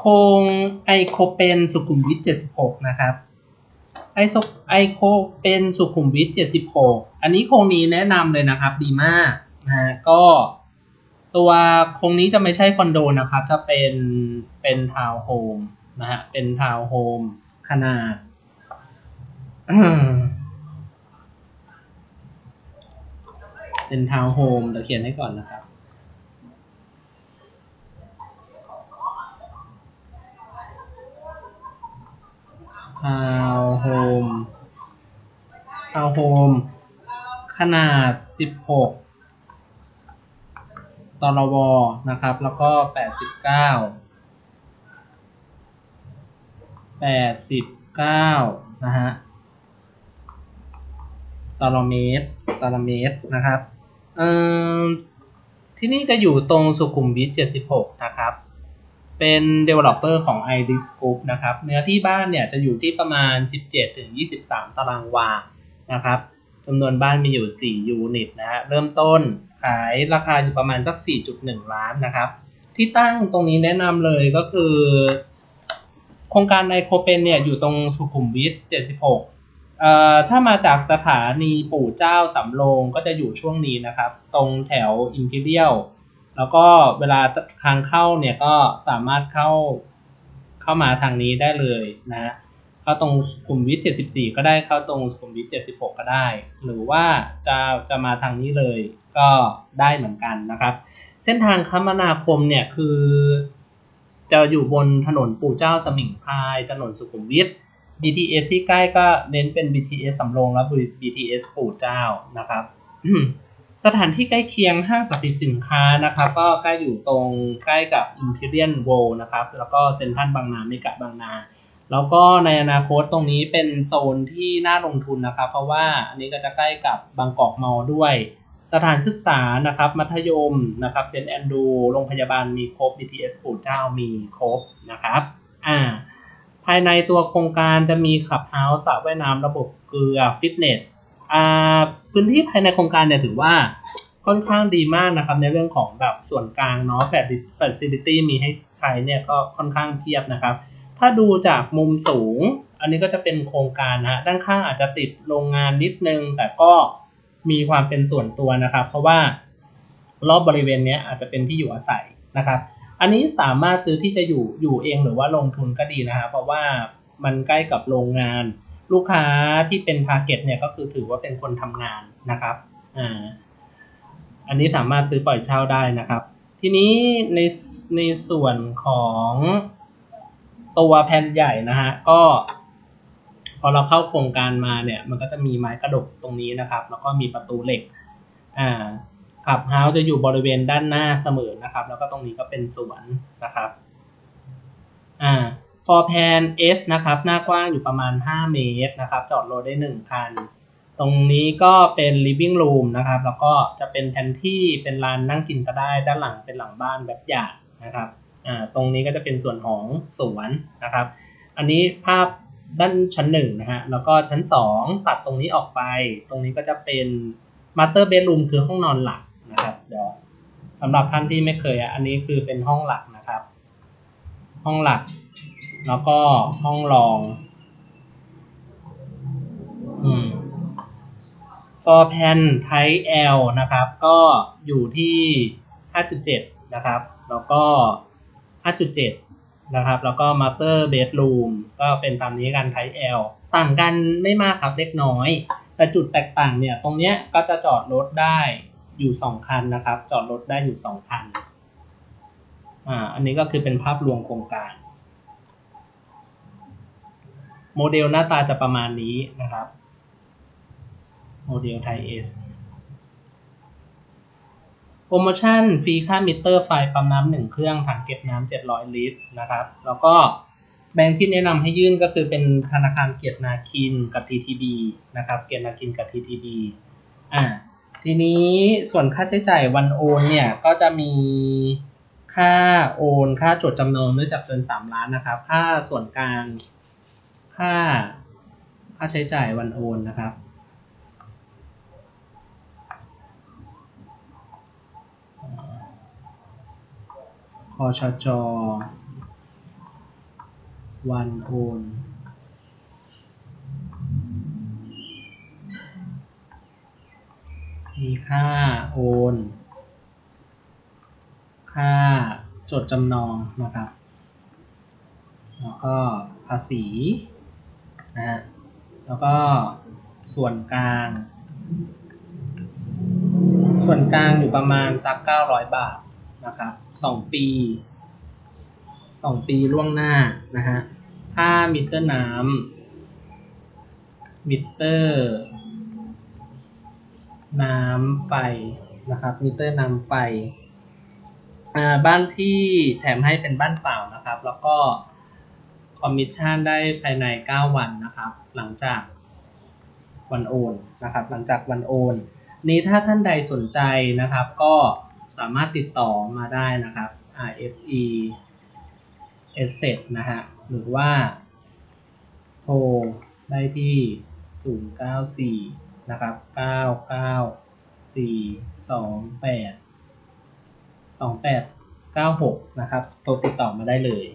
โครงไอโคเป็นสุขุมวิท76 นะครับไอโซไอโคเป็นสุขุมวิท76 อันนี้โครงนี้แนะนำเลยนะครับดีมากนะฮะก็ตัวโครงนี้จะไม่ใช่คอนโดนะครับ จะเป็นเป็นทาวน์โฮมนะฮะเป็นทาวน์โฮมขนาดเป็นทาวน์โฮมเดี๋ยวเขียนให้ก่อนนะครับาวน์โฮมทาวโฮมขนาด 16ตรวนะครับ แล้วก็ 89 89 นะฮะตารางเมตรตารางเมตรนะครับ เอ่อ ที่นี่จะอยู่ตรงสุขุมวิท76 นะครับ เป็น developer ของ iDis Group นะครับ เนื้อที่บ้านเนี่ยจะอยู่ที่ประมาณ 17-23 ตารางวานะครับจำนวนบ้านมีอยู่ 4 ยูนิตนะฮะ เริ่มต้นขายราคาอยู่ประมาณสัก 4.1 ล้านนะครับ ที่ตั้งตรงนี้แนะนำเลยก็คือ โครงการไนโคเปนเนี่ยอยู่ตรงสุขุมวิท 76เอ่อถ้ามาจากสถานีปู่เจ้าสำโรงก็จะอยู่ช่วงนี้นะครับ ตรงแถว Imperial แล้วก็เวลาทางเข้าเนี่ยก็สามารถเข้าเข้ามาทางนี้ได้เลยนะฮะเข้าตรงสุขุมวิท74 ก็ได้เข้าตรงสุขุมวิท76 ก็ได้ หรือว่าจะจะมาทางนี้เลยก็ได้เหมือนกันนะครับ เส้นทางคมนาคมเนี่ยคือ จะอยู่บนถนนปู่เจ้าสมิงพราย ถนนสุขุมวิท BTS ที่ใกล้ก็เน้นเป็น BTS สำโรงและ BTS ปู่เจ้านะครับ สถานที่ใกล้เคียงห้างสรรพสินค้านะครับ ก็ใกล้อยู่ตรงใกล้กับ Imperial World นะครับ แล้วก็เซ็นทรัลบางนาเมกะบางนา แล้วก็ในอนาคตตรงนี้เป็นโซนที่น่าลงทุนนะครับ เพราะว่าอันนี้ก็จะใกล้กับบางกอกมอลล์ด้วย สถานศึกษานะครับ มัธยมนะครับเซนต์แอนดูโรงพยาบาลมีครบ BTS ปู่เจ้ามีครบนะครับอ่าภายในตัวโครงการจะมีขับเฮาส์สระว่ายน้ำระบบเกลือฟิตเนส พื้นที่ภายในโครงการเนี่ยถือว่าค่อนข้างดีมากนะครับ ในเรื่องของแบบส่วนกลางเนาะแฟลซิลิตี้มีให้ใช้เนี่ยก็ค่อนข้างเพียบนะครับ ถ้าดูจากมุมสูง อันนี้ก็จะเป็นโครงการนะฮะด้านข้างอาจจะติดโรงงานนิดนึง แต่ก็มีความเป็นส่วนตัวนะครับ เพราะว่ารอบบริเวณนี้อาจจะเป็นที่อยู่อาศัยนะครับ อันนี้สามารถซื้อที่จะอยู่อยู่เองหรือว่าลงทุนก็ดีนะครับ เพราะว่ามันใกล้กับโรงงาน ลูกค้าที่เป็นทาร์เก็ตเนี่ยก็คือถือว่าเป็นคนทำงานนะครับอ่าอันนี้สามารถซื้อปล่อยเช่าได้นะครับ ทีนี้ในในส่วนของตัวแผ่นใหญ่นะฮะก็พอเราเข้าโครงการมาเนี่ยมันก็จะมีไม้กระดกตรงนี้นะครับ แล้วก็มีประตูเหล็กอ่าขับเฮาส์จะอยู่บริเวณด้านหน้าเสมอนะครับ แล้วก็ตรงนี้ก็เป็นสวนนะครับอ่า for pan S นะครับ หน้ากว้างอยู่ประมาณ 5 เมตรนะครับ จอดรถได้ 1 คัน ตรงนี้ก็เป็น living room นะครับ แล้วก็จะเป็นแทนที่เป็นลานนั่งกินก็ได้ ด้านหลังเป็นหลังบ้านแบบหยาดนะครับ อ่า ตรงนี้ก็จะเป็นส่วนของสวนนะครับ อันนี้ภาพด้านชั้นหนึ่งนะฮะ แล้วก็ชั้น2ตัดตรงนี้ออกไป ตรงนี้ก็จะเป็น master bedroom คือห้องนอนหลักนะครับ เดี๋ยวสำหรับท่านที่ไม่เคยอะ อันนี้คือเป็นห้องหลักนะครับ ห้องหลัก แล้วก็ห้องรอง อืม for pan type L นะครับ ก็อยู่ที่ 5.7 นะครับ แล้วก็ 5.7 นะครับ แล้วก็ master bedroom ก็เป็นตามนี้กัน type L ต่างกันไม่มากครับเล็กน้อย แต่จุดแตกต่างเนี่ย ตรงเนี้ยก็จะจอดรถได้อยู่ 2 คันนะครับ จอดรถได้อยู่ 2 คัน อ่า อันนี้ก็คือเป็นภาพรวมโครงการ โมเดลหน้าตาจะประมาณนี้นะครับ โมเดลไทยเอสโปรโมชั่นฟรีค่ามิเตอร์ไฟปั๊มน้ำหนึ่งเครื่องถังเก็บน้ำ700 ลิตรนะครับ แล้วก็แบงค์ที่แนะนำให้ยื่นก็คือเป็นธนาคารเกียรตินาคินกับ TTB นะครับ เกียรตินาคินกับ TTB อ่าทีนี้ส่วนค่าใช้จ่ายวันโอนเนี่ย ก็จะมีค่าโอน ค่าจดจำนองเนื่องจากเกิน 3 ล้านนะครับ ค่าส่วนกลาง ค่า ค่าใช้จ่ายวันโอนนะครับ คอชจวันโอนมีค่าโอน ค่าจดจำนองนะครับ แล้วก็ภาษี นะฮะแล้วก็ส่วนกลาง ส่วนกลางอยู่ประมาณสัก900 บาทนะครับสองปีสองปีล่วงหน้านะฮะค่ามิเตอร์น้ำมิเตอร์ น้ำไฟนะครับมิเตอร์น้ำไฟอ่าบ้านที่แถมให้เป็นบ้านเปล่านะครับ แล้วก็ คอมมิชชั่นได้ภายใน 9 วันนะครับ หลังจากวันโอนนะครับ หลังจากวันโอน นี้ถ้าท่านใดสนใจนะครับ ก็สามารถติดต่อมาได้นะครับ RFE Asset นะฮะ หรือว่า โทรได้ที่ 094 นะครับ 99428 2896 นะครับ โทรติดต่อมาได้เลย